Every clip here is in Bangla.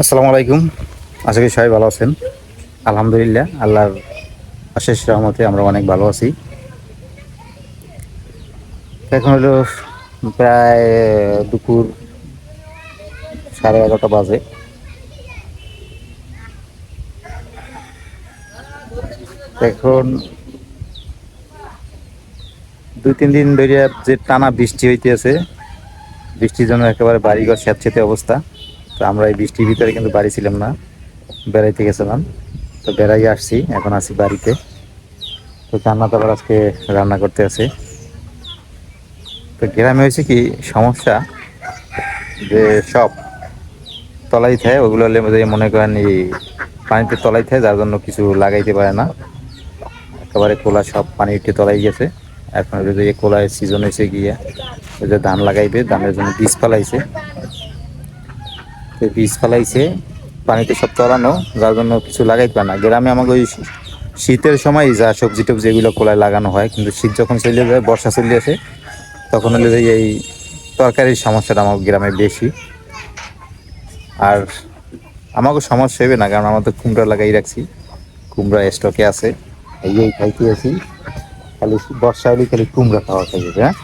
আসসালামু আলাইকুম। আশা করি সবাই ভালো আছেন। আলহামদুলিল্লাহ, আল্লাহর আশেষ রহমতে আমরা অনেক ভালো আছি। এখন হলো প্রায় দুপুর সাড়ে এগারোটা বাজে। এখন দুই, তিন দিন ধরে যে টানা বৃষ্টি হইতেছে, বৃষ্টির জন্য একেবারে বাড়িঘর স্যাঁতসেঁতে অবস্থা। তো আমরা এই বৃষ্টির ভিতরে কিন্তু বাড়ি ছিলাম না, বেড়াইতে গেছিলাম। তো বেড়াই আসছি, এখন আছি বাড়িতে। তো রান্না তো আবার আজকে রান্না করতে আছে। তো গ্রামে হয়েছে কি, সমস্যা যে সব তলাই থাকে, ওগুলো মনে করেন এই পানিতে তলাই থাকে, যার জন্য কিছু লাগাইতে পারে না। একেবারে কোলা সব পানি উঠে তলাই গেছে। এখন ওই যে কোলায় সিজন হয়েছে গিয়ে, ওই যে ধান লাগাইবে, ধানের জন্য বীজ ফেলাইছে। বীজ ফেলাইছে, পানিতে সব তলানো, যার জন্য কিছু লাগাইতে পারে না। গ্রামে আমাকে ওই শীতের সময় যা সবজি টবজি এগুলো কোলায় লাগানো হয়, কিন্তু শীত যখন চলে যায়, বর্ষা চলে আসে, তখন হলে যে এই তরকারির সমস্যাটা আমার গ্রামে বেশি। আর আমাকে সমস্যা হবে না, কারণ আমাদের কুমড়া লাগাই রাখছি, কুমড়া স্টকে আছে, এই খাইতে আছি খালি বর্ষা হলে খালি কুমড়া খাওয়া খাই হ্যাঁ?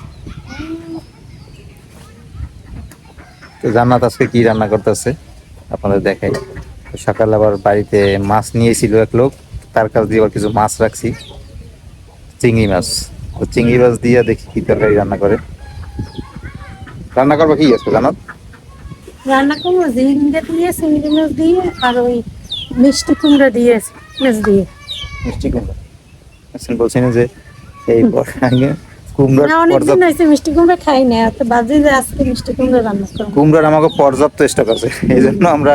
তো জান্নাত আজকে কি রান্না করতেছে? আপনাদের দেখাই। সকালে আবার বাড়িতে মাছ নিয়েছিল এক লোক। তার কাছ দিয়ে আবার কিছু মাছ রাখছি। চিংড়ি মাছ। তো চিংড়ি মাছ দিয়ে দেখি কি তরকারি রান্না করে। রান্না করব কি আছে জানাত রান্না করব ঝিঙ্গে দিয়ে চিংড়ি মাছ দিয়ে আর ওই মিষ্টি কুমড়া দিয়ে মাছ দিয়ে। মিষ্টি কুমড়া। আচ্ছা বলছেন যে এই কুমড়ার অনেকদিন হয়েছে মিষ্টি কুমড়া খাই না এত বাজে যে আজকে মিষ্টি কুমড়া রান্না করব। কুমড়ার আমাকে পর্যাপ্ত স্টক আছে এই জন্য আমরা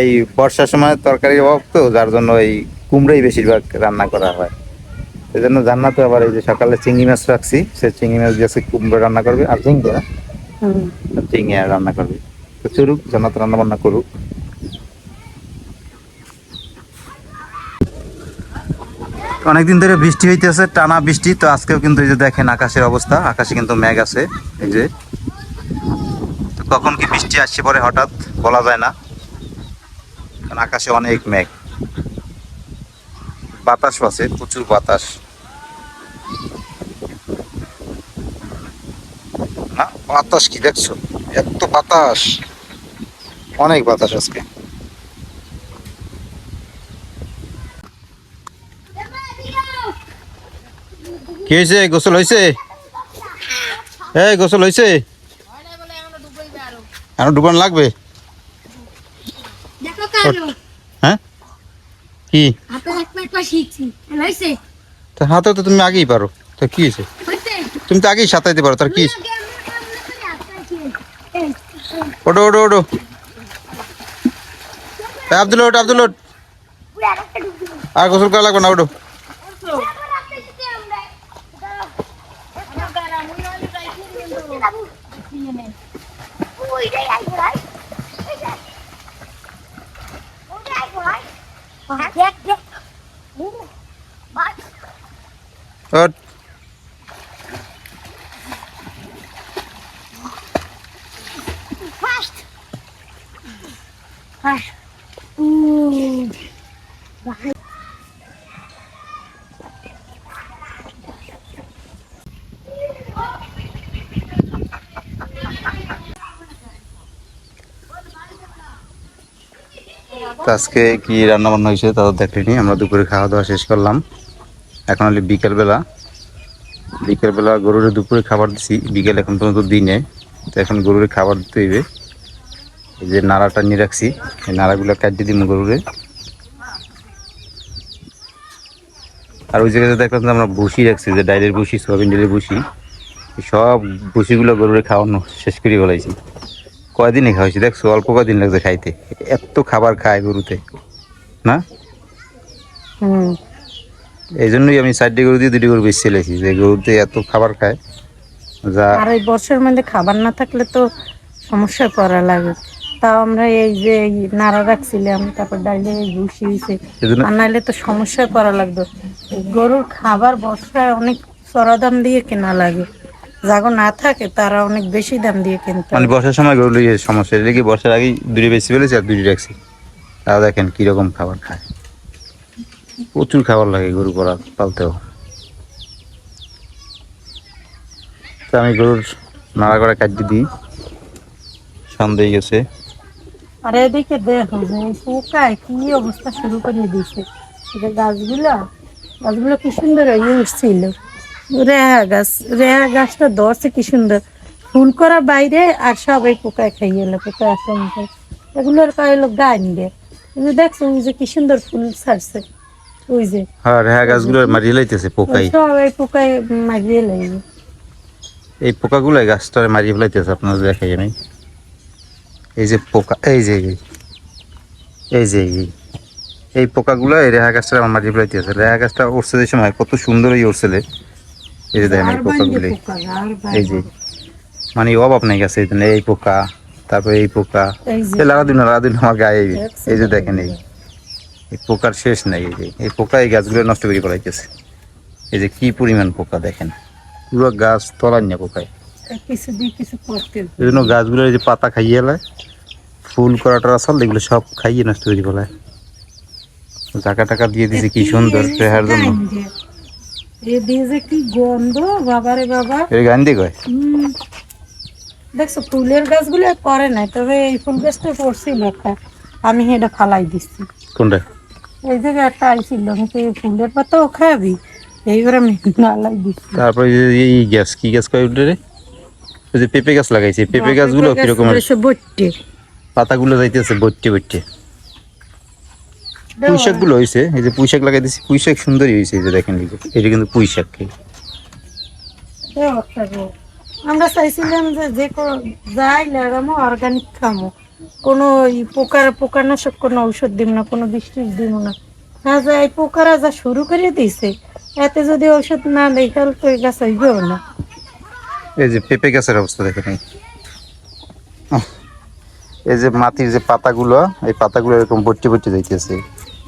এই বর্ষার সময় তরকারির অভাব তো যার জন্য এই কুমড়াই বেশিরভাগ রান্না করা হয়। জন্য জান্নাতে আবার এই যে সকালে চিংড়ি মাছ রাখছি সে চিংড়ি মাছ দিয়ে কুমড়া রান্না করবে আর না চিংড়ি আর রান্না করবে। তো চলুক জান্নাত রান্না বান্না করুক। অনেকদিন ধরে বৃষ্টি হইতেছে, টানা বৃষ্টি, তো আজকেও কিন্তু এই যে দেখেন আকাশের অবস্থা, আকাশে কিন্তু মেঘ আছে, এই যে। কখন কি বৃষ্টি আসছে পরে হঠাৎ বলা যায় না, কারণ আকাশে অনেক মেঘ। বাতাস আছে, প্রচুর বাতাস। না, বাতাস কি দেখছ? এত বাতাস, অনেক বাতাস আজকে। কি হয়েছে গোসল হয়েছে এই গোসল হয়েছে এখন ডুবান লাগবে হ্যাঁ কি হাতে তা তুমি আগেই পারো তা কি হয়েছে তুমি তো আগেই সাঁতাইতে পারো তার কি ওটো ওটো ওটো আব্দুল ওট আব্দুল ওট আর গোসল করা লাগবে না ওটো দেখ দেখ ওট ফাস্ট ফাস্ট উম তো আজকে কি রান্না বান্না হয়েছে তাও দেখলিনি আমরা দুপুরে খাওয়া দাওয়া শেষ করলাম। এখন হলে বিকেলবেলা। বিকেলবেলা গরুর দুপুরে খাবার দিছি, বিকেল এখন পর্যন্ত দিনে তো এখন গরুর খাবার দিতে হইবে। এই যে নাড়াটা নিয়ে রাখছি, এই নাড়াগুলো কাটিয়ে দিন গরুরে। আর ওই জায়গাতে দেখলাম যে আমরা ভুসি রাখছি, যে ডাইলের ভুসি, সোয়াবিন ডালের ভুসি। সব ভুসিগুলো গরুরে খাওয়ানো শেষ করে বলাইছি কয়দিনে খাওয়াইছি দেখছ, অল্প কয়দিন লাগছে খাইতে। এত খাবার খায় গরুতে। না? হুম। এই জন্যই আমি চারটে গরু দিয়ে দুটি গরু বেশি ছেলেছি যে গরুতে এত খাবার খায় যা আর এই বর্ষার মধ্যে খাবার না থাকলে তো সমস্যায় পড়া লাগে। তাও আমরা এই যে নাড়া রাখছিলাম তারপর ডাইলে ভুসি হয়েছে আর নাহলে তো সমস্যায় পড়া লাগতো। গরুর খাবার বর্ষায় অনেক সরাদাম দিয়ে কেনা লাগে। যাগো না থাকে তারা অনেক বেশি দাম দিয়ে কিনতে মানে বর্ষার সময় এই সমস্যা এটা কি বর্ষার আগেই দূরে বেশি ফেলেছে আর দূরে রাখছি? তারা দেখেন কীরকম খাবার খায়। প্রচুর খাবার লাগে গরু করা পালতেও। আমি গরুর নাড়া করা কাটি দিই। সন্দেহ গেছে। আর এদিকে দেখো কি অবস্থা শুরু করে দিয়েছে গাছগুলো গাছগুলো কি সুন্দর হয়ে উঠছিল। রেহা গাছ রেহা গাছটা ধরছে কি সুন্দর। ফুল করা বাইরে আর সব এই পোকায় খাইয়ে এলো, পোকায় আক্রমণ এগুলোর কয়েলো গান দিয়ে দেখছ যে কি সুন্দর ফুল ছাড়ছে। ওই যে। হ্যাঁ রেহা গাছগুলো মারিয়ে লাইতেছে পোকাই। সব এই পোকায় মারিয়ে লাগবে এই পোকাগুলো মারিয়ে ফেলাইতেছে আপনাদের দেখাই আমি। এই যে পোকা এই যে এই যে এই পোকাগুলো এই রেহা গাছটা আমার মারিয়ে ফেলাইতেছে। রেহা গাছটা উঠছে যে সময় কত সুন্দর এই উঠছিল এই যে দেখেন এই পোকাগুলি। এই যে। মানে অভাব নাই গাছে এই পোকা তারপরে এই পোকা। এই লাগাদিন লাগাদিন আমার গায়ে। এই যে দেখেন এই। এই পোকার শেষ নাই এই যে। এই পোকা এই গাছগুলো নষ্ট করে ফেলাইতেছে এই যে কি পরিমাণ পোকা দেখেন। পুরো গাছ তলার না পোকায়। এই জন্য গাছগুলো এই যে পাতা খাইয়ে এলায় ফুল করাটা আসল এগুলো সব খাইয়ে নষ্ট করে ফেলায় টাকা টাকা দিয়ে দিছে কি সুন্দর রেহার জন্য। এ দিয়ে কি গন্ধ বাবারে বাবা। এই গান কয়? দেখছ ফুলের গাছগুলো আর করে নাই তবে এই ফুল গাছটা করছিল একটা। আমি এটা ফালাই দিচ্ছি কোনটা? এই জায়গায় একটা আইছিল আমি তো এই ফুলের পাতাও খাবি এইবার আমি তারপরে এই গ্যাস কি গ্যাস কয় রে? ওই যে পেঁপে গাছ লাগাইছে পেঁপে গাছগুলো কীরকম বট্টে পাতাগুলো যাইতেছে বট্টে বট্টে পুঁই গুলো হয়েছে এই যে পুঁই শাক লাগাই দিছি পুঁই শাক সুন্দরই হয়েছে এই যে। দেখেন এটা কিন্তু পুঁই শাক আমরা চাইছিলাম যে যে যাই লাগামো অর্গানিক খামো। কোনো পোকার পোকানাশক কোনো ঔষধ দিব না কোনো বৃষ্টি দিব না। না যা এই পোকারা যা শুরু করে দিয়েছে। এতে যদি ঔষধ না দেয় তাহলে তো এই গাছ হইবেও না। এই যে পেঁপে গাছের অবস্থা দেখেন এই। যে মাটির যে পাতাগুলো এই পাতাগুলো এরকম বট্টি বট্টি যাইতেছে।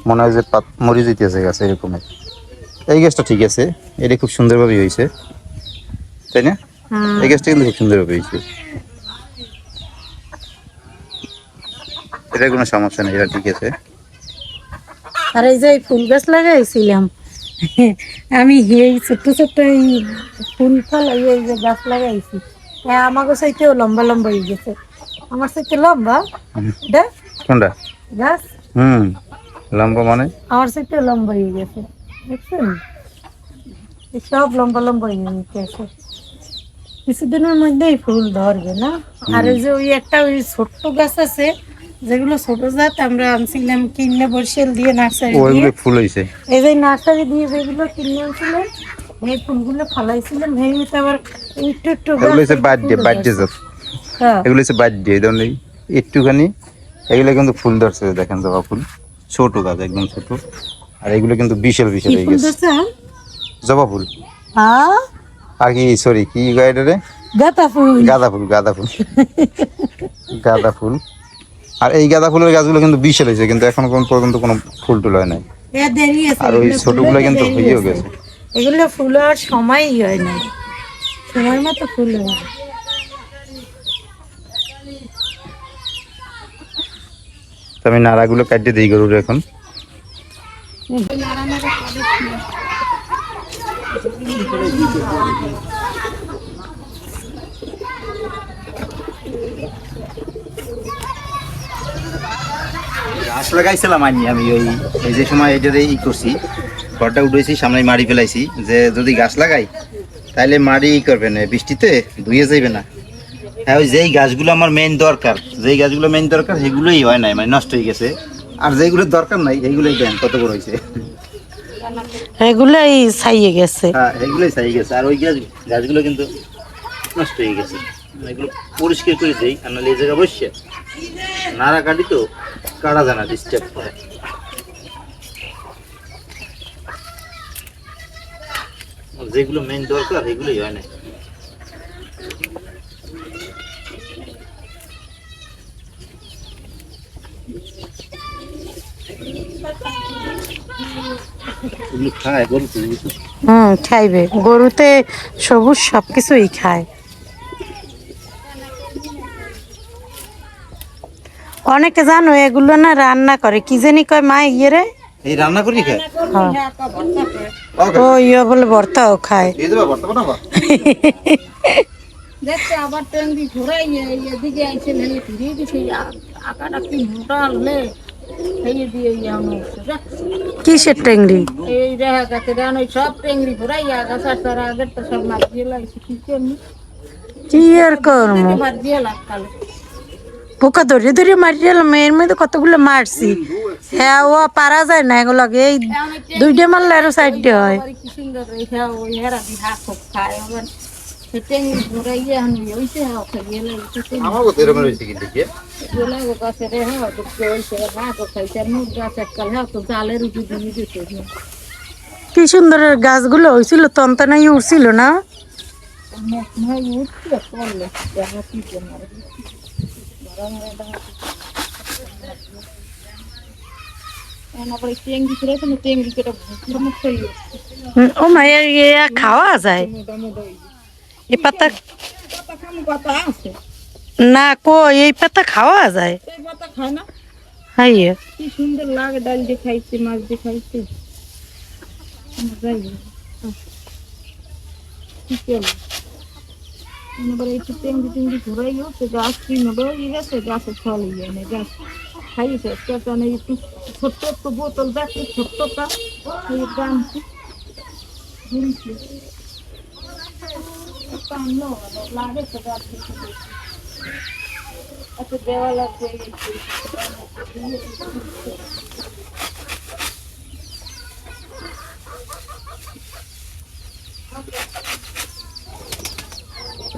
মনে হয় যে পাত মরি যাইতেছে গাছ এরকমের এই গাছটা ঠিক আছে এটা খুব সুন্দরভাবে হয়েছে তাই না? এই গাছটা কিন্তু খুব সুন্দরভাবে হয়েছে এটা কোনো সমস্যা নেই এটা ঠিক আছে। আর এই যে ফুল গাছ লাগাইছিলাম আমি এই ছোট্ট ছোট্ট এই ফুল ফল এই যে গাছ লাগাইছি হ্যাঁ আমাকে চাইতেও লম্বা লম্বা হয়ে গেছে। আমার চাইতে লম্বা? এটা কোনটা? গাছ? হুম লম্বা মানে? আমার চাইতে লম্বা হয়ে গেছে দেখছেন? সব লম্বা লম্বা হয়ে গেছে। কিছুদিনের মধ্যেই ফুল ধরবে না? আর এই যে ওই একটা ওই ছোট্ট গাছ আছে যেগুলো ছোট জাত আমরা আনছিলাম কিনে বরিশাল দিয়ে নার্সারি দিয়ে। ফুল হয়েছে এই যে নার্সারি দিয়ে যেগুলো কিনে আনছিলাম এই ফুলগুলো ফালাইছিলাম ভেঙে আবার একটু একটু এগুলো হচ্ছে একটু বার্থডে ফুল বার্থডে ধরছে। জাত। হ্যাঁ। এগুলো হচ্ছে বার্থডে এই ধরনের একটুখানি। এগুলো কিন্তু ফুল ধরছে দেখেন জবা ফুল। ছোট গাছ একদম ছোট। আর এগুলো কিন্তু বিশাল বিশাল হয়ে গেছে। হ্যাঁ? জবা ফুল। আর কি সরি কি গাইডে রে গাঁদা ফুল। গাঁদা ফুল গাঁদা ফুল। গাঁদা ফুল। আর এই গাঁদা ফুলের গাছগুলো কিন্তু বিশাল হয়েছে কিন্তু এখন কোন পর্যন্ত কোনো ফুল টুল হয় নাই। আর ওই ছোটগুলো কিন্তু হয়েও গেছে। এগুলো ফুল আর সময়ই হয় না। সময় মতো ফুল হয়। আমি নাড়াগুলো কাটিয়ে দিই গরুর এখন। গাছ লাগাইছিলাম আনি আমি ওই এই যে সময় এটার ই করছি। ঘরটা উঠেছি সামনে মাড়ি ফেলাইছি যে যদি গাছ লাগাই তাহলে মাড়ি ই করবে না বৃষ্টিতে ধুয়ে যাইবে না। হ্যাঁ ওই যেই গাছগুলো আমার মেইন দরকার যেই গাছগুলো মেইন দরকার সেগুলোই হয় নাই মানে নষ্ট হয়ে গেছে। আর যেগুলোর দরকার নাই সেইগুলোই দেন কত বড় হয়েছে এগুলাই ছাইয়ে গেছে। হ্যাঁ এগুলোই চাই গেছে আর ওই গাছ গাছগুলো কিন্তু নষ্ট হয়ে গেছে। এগুলো পরিষ্কার করে দিই আর নাহলে এই জায়গা বসছে নাড়া কাটি তো কাটা জানা ডিস্টার্ব করে? যেগুলো মেইন দরকার এগুলোই হয় না। খায় গরু হুম খাইবে। গরুতে সবুজ সবকিছুই খায়। অনেকে জানো এগুলো না রান্না করে। কি জানি কয় মা ইয়ে রে? এই রান্না করি খায় ও ইয়ে বলে ভর্তাও খায়। দেখছে আবার ট্যাঙ্গি ঘোরাই এদিকে আইছে লেলে ফিরে দিছে আকাটা কি মোটা হলে দিয়ে কিসের টেংরি এই দেখা গেছে গান ওই সব ঘোরাই আগাছা তার আগের তো সব দিয়ে লাগছে কি করবি? কি আর করব? মার দিয়ে লাগতালে পোকা ধরে ধরে মারি গেলাম এর মধ্যে কতগুলো মারছি। হ্যাঁ ও পারা যায় না এগুলো এই দুইটা মারলে আরও চারটে হয়। কি সুন্দর গাছগুলো হয়েছিল তন্তনাই উঠছিল না? ও মায়া ইয়ে খাওয়া যায়? এই পাতা না কো, এই পাতা খাওয়া যায়? পাতা খায় না কি সুন্দর লাগে ডাল দিয়ে খাইছে মাছ দিয়ে খাইছে মজাই এবার তো টেঙ্গি টেঙ্গি ঘুরাই উঠছে গাছ কি নবে ইয়ে গেছে গাছের ফল ইয়ে নেই গাছ খাইছে কেটনে একটু ছোট্ট একটু বোতল দেখছি ছোট্টটা এই দাম লাগে তো গাছ আচ্ছা দেওয়া লাগবে